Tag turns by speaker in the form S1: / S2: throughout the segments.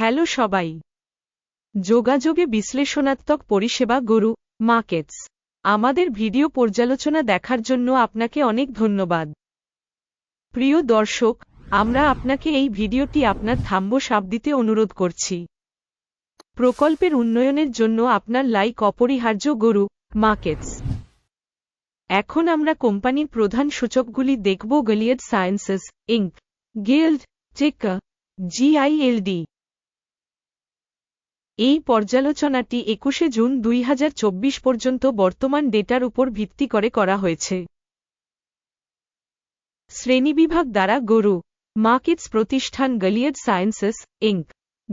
S1: Hello সবাই। যোগাযোগে বিশ্লেষণাত্মক পরিষেবা গুরু মার্কেটস আমাদের ভিডিও পর্যালোচনা দেখার জন্য আপনাকে অনেক ধন্যবাদ। প্রিয় দর্শক, আমরা আপনাকে এই ভিডিওটি আপনার থাম্ব সাপ দিতে অনুরোধ করছি। প্রকল্পের উন্নয়নের জন্য আপনার লাইক অপরিহার্য গরু মার্কেটস এখন আমরা কোম্পানির প্রধান সূচকগুলি দেখব, গলিয়েড সায়েন্সেস, ইঙ্ক, গিল্ড, চেকা, জিআইএলডি। এই পর্যালোচনাটি একুশে জুন দুই হাজার চব্বিশ পর্যন্ত বর্তমান ডেটার উপর ভিত্তি করে করা হয়েছে। শ্রেণীবিভাগ দ্বারা গরু, মার্কেটস প্রতিষ্ঠান গলিয়েড সায়েন্সেস ইঙ্ক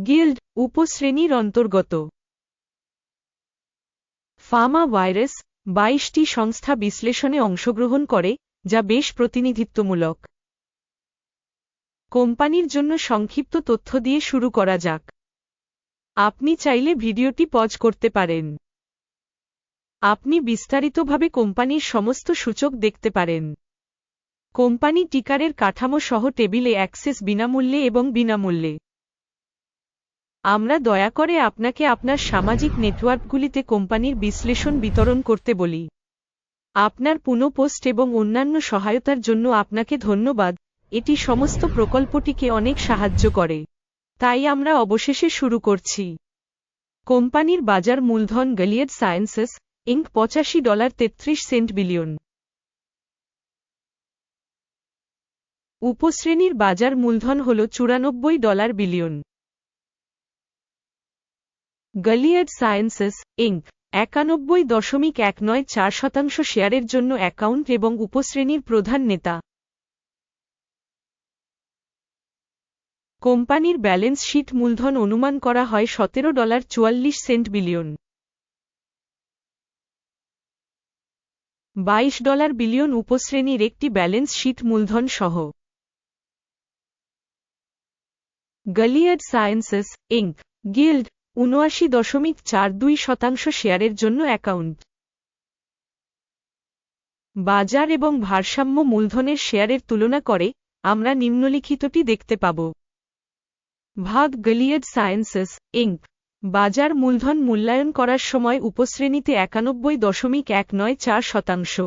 S1: গিল্ড, উপশ্রেণীর অন্তর্গত। ফার্মা ভাইরাস বাইশটি সংস্থা বিশ্লেষণে অংশগ্রহণ করে, যা বেশ প্রতিনিধিত্বমূলক। কোম্পানির জন্য সংক্ষিপ্ত তথ্য দিয়ে শুরু করা যাক। আপনি চাইলে ভিডিওটি পজ করতে পারেন। আপনি বিস্তারিতভাবে কোম্পানির সমস্ত সূচক দেখতে পারেন। কোম্পানি টিকারের কাঠামো সহ টেবিলে অ্যাক্সেস বিনামূল্যে এবং বিনামূল্যে। আমরা দয়া করে আপনাকে আপনার সামাজিক নেটওয়ার্কগুলিতে কোম্পানির বিশ্লেষণ বিতরণ করতে বলি। আপনার পুনঃপোস্ট এবং অন্যান্য সহায়তার জন্য আপনাকে ধন্যবাদ। এটি সমস্ত প্রকল্পটিকে অনেক সাহায্য করে। তাই আমরা অবশেষে শুরু করছি। কোম্পানির বাজার মূলধন গলিয়েড সায়েন্সেস, ইঙ্ক পঁচাশি ডলার তেত্রিশ সেন্ট বিলিয়ন। উপশ্রেণীর বাজার মূলধন হল চুরানব্বই dollar billion. Gilead sciences, inc, একানব্বই দশমিক এক নয় চার শতাংশ শেয়ারের জন্য অ্যাকাউন্ট এবং উপশ্রেণীর প্রধান নেতা। কোম্পানির ব্যালেন্স শিট মূলধন অনুমান করা হয় সতেরো ডলার চুয়াল্লিশ সেন্ট বিলিয়ন। বাইশ ডলার বিলিয়ন উপশ্রেণীর একটি ব্যালেন্স শিট মূলধন সহ। গলিয়াড সায়েন্সেস, ইঙ্ক, গিল্ড, উনআশি দশমিক চার দুই শতাংশ শেয়ারের জন্য অ্যাকাউন্ট। বাজার এবং ভারসাম্য মূলধনের শেয়ারের তুলনা করে আমরা নিম্নলিখিতটি দেখতে পাব। ভাগ গলিয়েড সায়েন্সেস, ইঙ্ক, বাজার মূলধন মূল্যায়ন করার সময় উপশ্রেণীতে একানব্বই দশমিক এক নয় চার শতাংশ।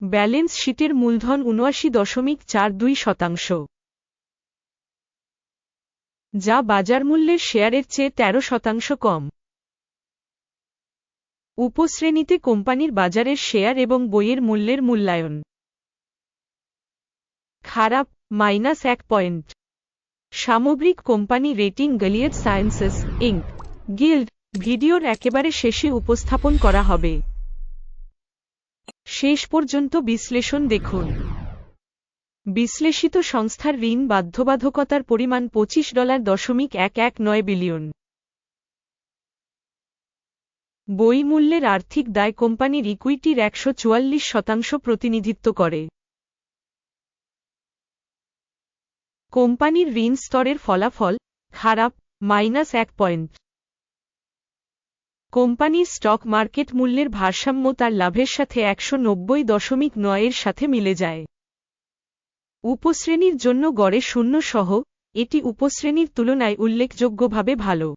S1: ব্যালেন্স শিটের মূলধন উনআশি দশমিক চার দুই শতাংশ। যা বাজার মূল্যের শেয়ারের চেয়ে ১৩ শতাংশ কম। উপশ্রেণীতে কোম্পানির বাজারের শেয়ার এবং বইয়ের মূল্যের মূল্যায়ন। খারাপ মাইনাস এক পয়েন্ট। সামগ্রিক company rating Gilead sciences, inc, GILD, ভিডিওর একেবারে শেষে উপস্থাপন করা হবে। শেষ পর্যন্ত বিশ্লেষণ দেখুন। বিশ্লেষিত সংস্থার ঋণ বাধ্যবাধকতার পরিমাণ পঁচিশ ডলার দশমিক এক এক নয় বিলিয়ন। বই মূল্যের আর্থিক দায় কোম্পানির ইকুইটির একশো চুয়াল্লিশ শতাংশ প্রতিনিধিত্ব করে। কোম্পানির ঋণ স্তরের ফলাফল, খারাপ, মাইনাস এক পয়েন্ট। কোম্পানির স্টক মার্কেট মূল্যের ভারসাম্য তার লাভের সাথে একশো নব্বই দশমিক নয়ের সাথে মিলে যায়। উপশ্রেণীর জন্য গড়ে শূন্য সহ, এটি উপশ্রেণীর তুলনায় উল্লেখযোগ্যভাবে ভালো।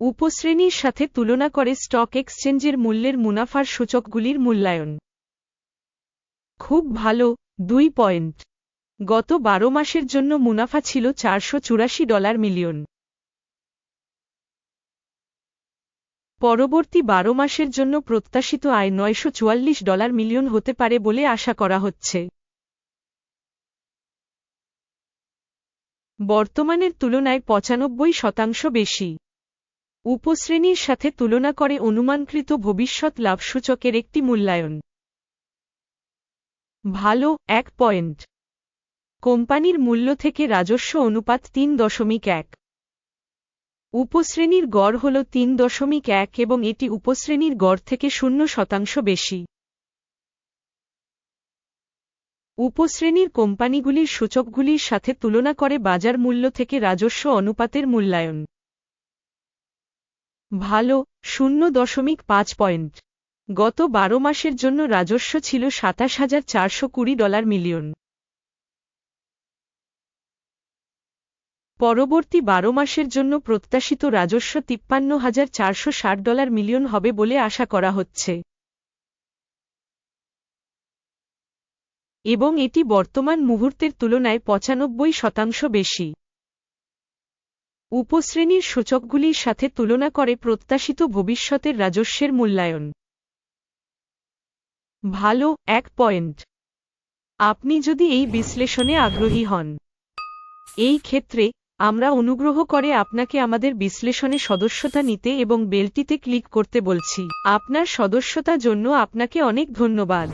S1: উপশ্রেণীর সাথে তুলনা করে স্টক এক্সচেঞ্জের মূল্যের মুনাফার সূচকগুলির মূল্যায়ন। খুব ভালো, দুই পয়েন্ট। গত বারো মাসের জন্য মুনাফা ছিল চারশো চুরাশি ডলার মিলিয়ন। পরবর্তী বারো মাসের জন্য প্রত্যাশিত আয় নয়শো চুয়াল্লিশ ডলার মিলিয়ন হতে পারে বলে আশা করা হচ্ছে। বর্তমানের তুলনায় পঁচানব্বই শতাংশ বেশি। উপশ্রেণীর সাথে তুলনা করে অনুমানকৃত ভবিষ্যৎ লাভ সূচকের একটি মূল্যায়ন। ভালো, এক পয়েন্ট। কোম্পানির মূল্য থেকে রাজস্ব অনুপাত তিন দশমিক এক। উপশ্রেণীর গড় হল তিন দশমিক এক এবং এটি উপশ্রেণীর গড় থেকে শূন্য শতাংশ বেশি। উপশ্রেণীর কোম্পানিগুলির সূচকগুলির সাথে তুলনা করে বাজার মূল্য থেকে রাজস্ব অনুপাতের মূল্যায়ন। ভালো, শূন্য দশমিক পাঁচ পয়েন্ট। গত বারো মাসের জন্য রাজস্ব ছিল সাতাশ হাজার চারশো কুড়ি ডলার মিলিয়ন। পরবর্তী বারো মাসের জন্য প্রত্যাশিত রাজস্ব তিপ্পান্ন হাজার চারশো ষাট ডলার মিলিয়ন হবে বলে আশা করা হচ্ছে। এবং এটি বর্তমান মুহূর্তের তুলনায় পঁচানব্বই শতাংশ বেশি। উপশ্রেণীর সূচকগুলির সাথে তুলনা করে প্রত্যাশিত ভবিষ্যতের রাজস্বের মূল্যায়ন। ভালো, এক পয়েন্ট। আপনি যদি এই বিশ্লেষণে আগ্রহী হন। এই ক্ষেত্রে আমরা অনুগ্রহ করে আপনাকে আমাদের বিশ্লেষণে সদস্যতা নিতে এবং বেলটিতে ক্লিক করতে বলছি। আপনার সদস্যতা জন্য আপনাকে অনেক ধন্যবাদ।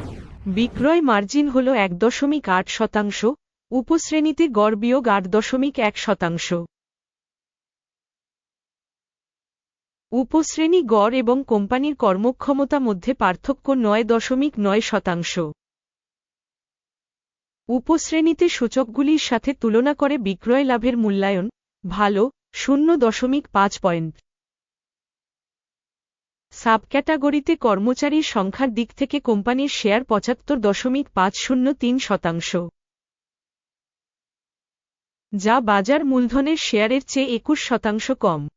S1: বিক্রয় মার্জিন হল এক দশমিক আট শতাংশ, উপশ্রেণীতে গড় বিয়োগ আট দশমিক এক শতাংশ। উপশ্রেণী গড় এবং কোম্পানির কর্মক্ষমতা মধ্যে পার্থক্য নয় দশমিক নয় শতাংশ। উপশ্রেণীতে সূচকগুলির সাথে তুলনা করে বিক্রয় লাভের মূল্যায়ন, ভালো, শূন্য দশমিক পাঁচ পয়েন্ট। সাবক্যাটাগরিতে কর্মচারীর সংখ্যার দিক থেকে কোম্পানির শেয়ার পঁচাত্তর দশমিক পাঁচ শূন্য তিন শতাংশ। যা বাজার মূলধনের শেয়ারের চেয়ে একুশ শতাংশ কম।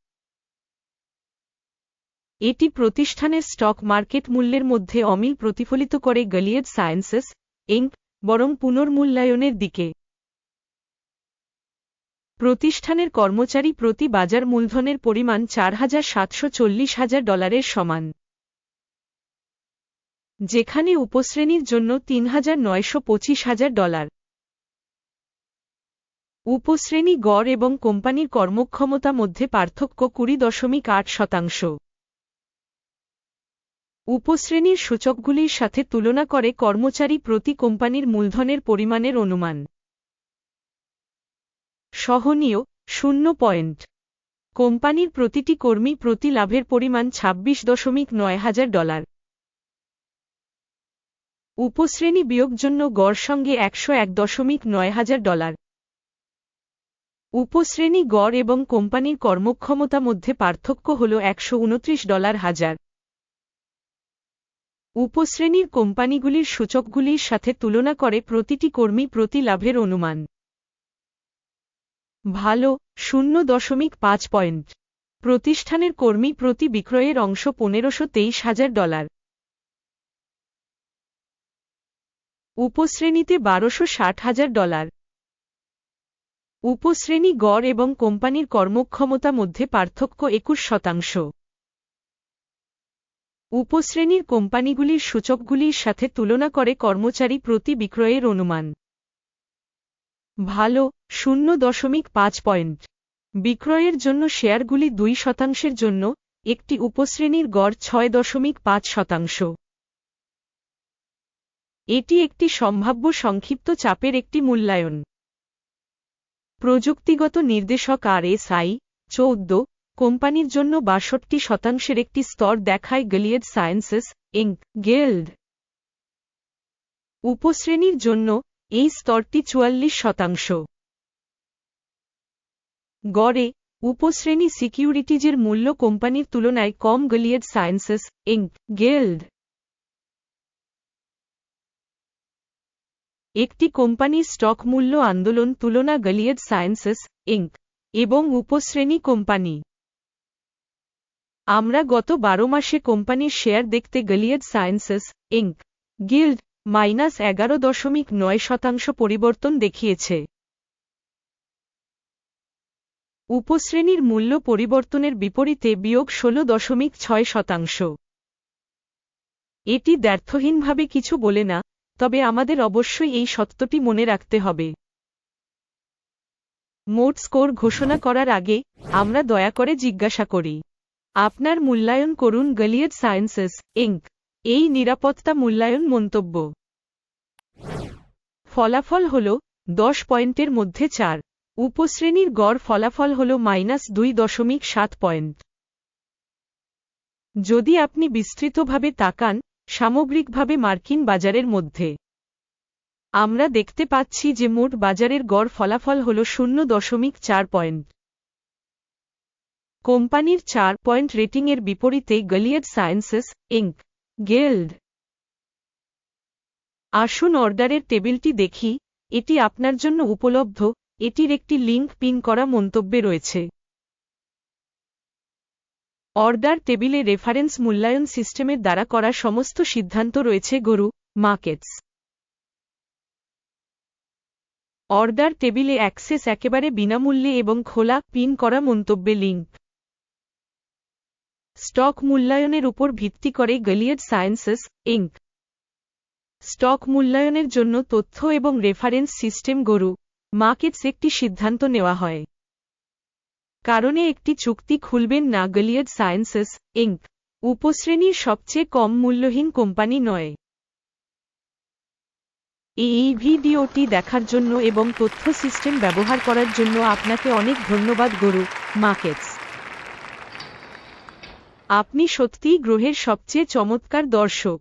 S1: এটি প্রতিষ্ঠানের স্টক মার্কেট মূল্যের মধ্যে অমিল প্রতিফলিত করে গলিয়েদ সায়েন্সেস, ইঙ্ক বরং পুনর্মূল্যায়নের দিকে। প্রতিষ্ঠানের কর্মচারী প্রতি বাজার মূলধনের পরিমাণ চার হাজার সাতশো চল্লিশ হাজার ডলারের সমান। যেখানে উপশ্রেণীর জন্য তিন হাজার নয়শো পঁচিশ হাজার ডলার। উপশ্রেণী গড় এবং কোম্পানির কর্মক্ষমতা মধ্যে পার্থক্য কুড়ি দশমিক আট শতাংশ। উপশ্রেণীর সূচকগুলির সাথে তুলনা করে কর্মচারী প্রতি কোম্পানির মূলধনের পরিমাণের অনুমান। সহনীয়, শূন্য পয়েন্ট। কোম্পানির প্রতিটি কর্মী প্রতি লাভের পরিমাণ ছাব্বিশ দশমিক নয় হাজার ডলার। উপশ্রেণী বিয়োগ জন্য গড় সঙ্গে একশো এক দশমিক নয় হাজার ডলার। উপশ্রেণী গড় এবং কোম্পানির কর্মক্ষমতা মধ্যে পার্থক্য হল একশ উনত্রিশ ডলার হাজার। উপশ্রেণীর কোম্পানিগুলির সূচকগুলির সাথে তুলনা করে প্রতিটি কর্মী প্রতি লাভের অনুমান। ভালো, শূন্য দশমিক পাঁচ পয়েন্ট। প্রতিষ্ঠানের কর্মী প্রতি বিক্রয়ের অংশ পনেরোশো তেইশ হাজার ডলার। উপশ্রেণীতে বারোশো ষাট হাজার ডলার। উপশ্রেণী গড় এবং কোম্পানির কর্মক্ষমতা মধ্যে পার্থক্য একুশ শতাংশ। উপশ্রেণীর কোম্পানিগুলির সূচকগুলির সাথে তুলনা করে কর্মচারী প্রতি বিক্রয়ের অনুমান। ভালো, শূন্য দশমিক পাঁচ পয়েন্ট। বিক্রয়ের জন্য শেয়ারগুলি দুই শতাংশের জন্য, একটি উপশ্রেণীর গড় ছয় দশমিক পাঁচ শতাংশ। এটি একটি সম্ভাব্য সংক্ষিপ্ত চাপের একটি মূল্যায়ন। প্রযুক্তিগত নির্দেশক আর এস আই চৌদ্দ কোম্পানির জন্য বাষট্টি শতাংশের একটি স্তর দেখায় গলিয়েদ সায়েন্সেস, ইঙ্ক, গেল্ড। উপশ্রেণীর জন্য এই স্তরটি চুয়াল্লিশ শতাংশ। গড়ে উপশ্রেণী সিকিউরিটিজের মূল্য কোম্পানির তুলনায় কম গলিয়েড সায়েন্সেস, ইঙ্ক, গেল্ড। একটি কোম্পানির স্টক মূল্য আন্দোলন তুলনা গলিয়েড সায়েন্সেস, ইঙ্ক এবং উপশ্রেণী কোম্পানি। আমরা গত বারো মাসে কোম্পানির শেয়ার দেখতে Gilead sciences, inc, GILD, minus এগারো দশমিক নয় শতাংশ পরিবর্তন দেখিয়েছে। উপশ্রেণীর মূল্য পরিবর্তনের বিপরীতে বিয়োগ ষোল দশমিক ছয় শতাংশ। এটি দ্ব্যর্থহীনভাবে কিছু বলে না, তবে আমাদের অবশ্যই এই সত্যটি মনে রাখতে হবে। মোট স্কোর ঘোষণা করার আগে আমরা দয়া করে জিজ্ঞাসা করি। আপনার মূল্যায়ন করুন গলিয়েড সায়েন্সেস ইঙ্ক এই নিরাপত্তা মূল্যায়ন মন্তব্য। ফলাফল হল দশ পয়েন্টের মধ্যে চার। উপশ্রেণীর গড় ফলাফল হল মাইনাস দুই দশমিক সাত পয়েন্ট। যদি আপনি বিস্তৃতভাবে তাকান, সামগ্রিকভাবে মার্কিন বাজারের মধ্যে। আমরা দেখতে পাচ্ছি যে মোট বাজারের গড় ফলাফল হল শূন্য দশমিক চার পয়েন্ট। কোম্পানির চার পয়েন্ট রেটিংয়ের বিপরীতে গলিয়েড সায়েন্সেস, ইঙ্ক, গেল্ড। আসুন অর্ডারের টেবিলটি দেখি, এটি আপনার জন্য উপলব্ধ, এটির একটি লিঙ্ক পিন করা মন্তব্যে রয়েছে। অর্ডার টেবিলে রেফারেন্স মূল্যায়ন সিস্টেমের দ্বারা করা সমস্ত সিদ্ধান্ত রয়েছে, গরু, মার্কেটস। অর্ডার টেবিলে অ্যাক্সেস একেবারে বিনামূল্যে এবং খোলা পিন করা মন্তব্যে লিঙ্ক। স্টক মূল্যায়নের উপর ভিত্তি করে গলিয়েড সায়েন্সেস, ইঙ্ক। স্টক মূল্যায়নের জন্য তথ্য এবং রেফারেন্স সিস্টেম গরু মার্কেটস একটি সিদ্ধান্ত নেওয়া হয়। কারণে একটি চুক্তি খুলবেন না গলিয়েড সায়েন্সেস, ইঙ্ক। উপশ্রেণীর সবচেয়ে কম মূল্যহীন কোম্পানি নয়। এই ভিডিওটি দেখার জন্য এবং তথ্য সিস্টেম ব্যবহার করার জন্য আপনাকে অনেক ধন্যবাদ গরু, মার্কেটস। আপনি সত্যিই গ্রহের সবচেয়ে চমৎকার দর্শক।